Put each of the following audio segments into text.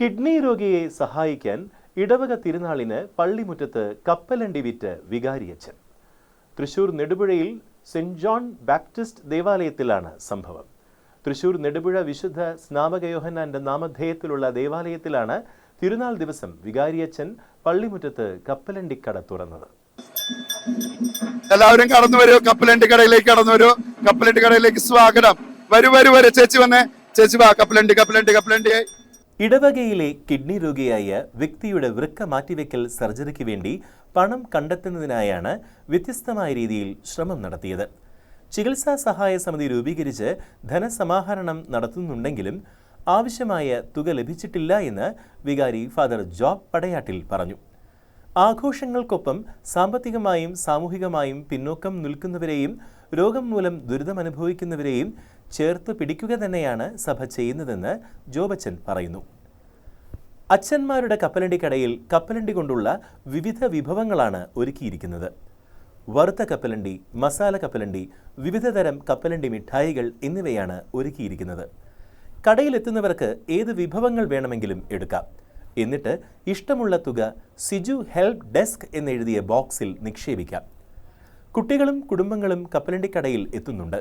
Kidney രോഗിയെ സഹായിക്കാൻ ഇടവക തിരുനാളിന് പള്ളിമുറ്റത്ത് കപ്പലണ്ടി വിറ്റ് വികാരിയച്ചൻ തൃശൂർ നെടുപുഴയിൽ സെന്റ് ജോൺ ബാപ്റ്റിസ്റ്റ് ദേവാലയത്തിലാണ് സംഭവം. തൃശൂർ നെടുപുഴ വിശുദ്ധ സ്നാപകയോഹന്നാന്റെ നാമധേയത്തിലുള്ള ദേവാലയത്തിലാണ് തിരുനാൾ ദിവസം വികാരിയച്ചൻ പള്ളിമുറ്റത്ത് കപ്പലണ്ടിക്കട തുറന്നത്. എല്ലാവരും കടന്നു വരൂ കപ്പലണ്ടി കടയിലേക്ക് കടന്നു വരൂ. കപ്പലണ്ടി കടയിലേക്ക് സ്വാഗതം. വരൂ വരൂ വരൂ. ചേച്ചി വന്നേ. ചേച്ചി വാ കപ്പലണ്ടി കപ്പലണ്ടി കപ്പലണ്ടി. ഇടവകയിലെ കിഡ്നി രോഗിയായ വ്യക്തിയുടെ വൃക്ക മാറ്റിവെക്കൽ സർജറിക്ക് വേണ്ടി പണം കണ്ടെത്തുന്നതിനായാണ് വ്യത്യസ്തമായ രീതിയിൽ ശ്രമം നടത്തിയത്. ചികിത്സാ സഹായ സമിതി രൂപീകരിച്ച് ധനസമാഹരണം നടത്തുന്നുണ്ടെങ്കിലും ആവശ്യമായ തുക ലഭിച്ചിട്ടില്ല എന്ന് വികാരി ഫാദർ ജോബ് പടയാട്ടിൽ പറഞ്ഞു. ആഘോഷങ്ങൾക്കൊപ്പം സാമ്പത്തികമായും സാമൂഹികമായും പിന്നോക്കം നിൽക്കുന്നവരെയും രോഗം മൂലം ദുരിതമനുഭവിക്കുന്നവരെയും ചേർത്ത് പിടിക്കുക തന്നെയാണ് സഭ ചെയ്യുന്നതെന്ന് ജോബച്ചൻ പറയുന്നു. അച്ഛന്മാരുടെ കപ്പലണ്ടി കടയിൽ കപ്പലണ്ടി കൊണ്ടുള്ള വിവിധ വിഭവങ്ങളാണ് ഒരുക്കിയിരിക്കുന്നത്. വറുത്ത കപ്പലണ്ടി മസാല കപ്പലണ്ടി വിവിധതരം കപ്പലണ്ടി മിഠായികൾ എന്നിവയാണ് ഒരുക്കിയിരിക്കുന്നത്. കടയിലെത്തുന്നവർക്ക് ഏത് വിഭവങ്ങൾ വേണമെങ്കിലും എടുക്കാം. എന്നിട്ട് ഇഷ്ടമുള്ള തുക സിജു ഹെൽപ്പ് ഡെസ്ക് എന്നെഴുതിയ ബോക്സിൽ നിക്ഷേപിക്കാം. കുട്ടികളും കുടുംബങ്ങളും കപ്പലണ്ടിക്കടയിൽ എത്തുന്നുണ്ട്.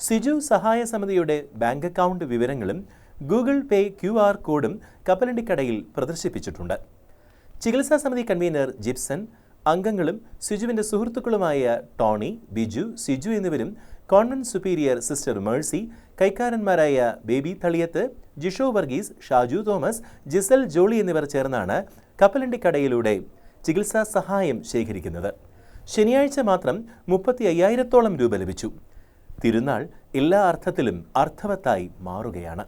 സിജു സഹായ സമിതിയുടെ ബാങ്ക് അക്കൗണ്ട് വിവരങ്ങളും ഗൂഗിൾ പേ ക്യു ആർ കോഡും കപ്പലണ്ടിക്കടയിൽ പ്രദർശിപ്പിച്ചിട്ടുണ്ട്. ചികിത്സാ സമിതി കൺവീനർ ജിപ്സൺ അംഗങ്ങളും സിജുവിന്റെ സുഹൃത്തുക്കളുമായ ടോണി ബിജു സിജു എന്നിവരും convent superior sister Mercy കൈക്കാരന്മാരായ Baby Thaliyath Jisho Varghese Shaju Thomas Jisal Jolly എന്നിവർ ചേർന്നാണ് കപ്പലണ്ടിക്കടയിലൂടെ ചികിത്സാ സഹായം ശേഖരിക്കുന്നത്. ശനിയാഴ്ച മാത്രം മുപ്പത്തി അയ്യായിരത്തോളം രൂപ ലഭിച്ചു. തിരുനാൾ എല്ലാ അർത്ഥത്തിലും അർത്ഥവത്തായി മാറുകയാണ്.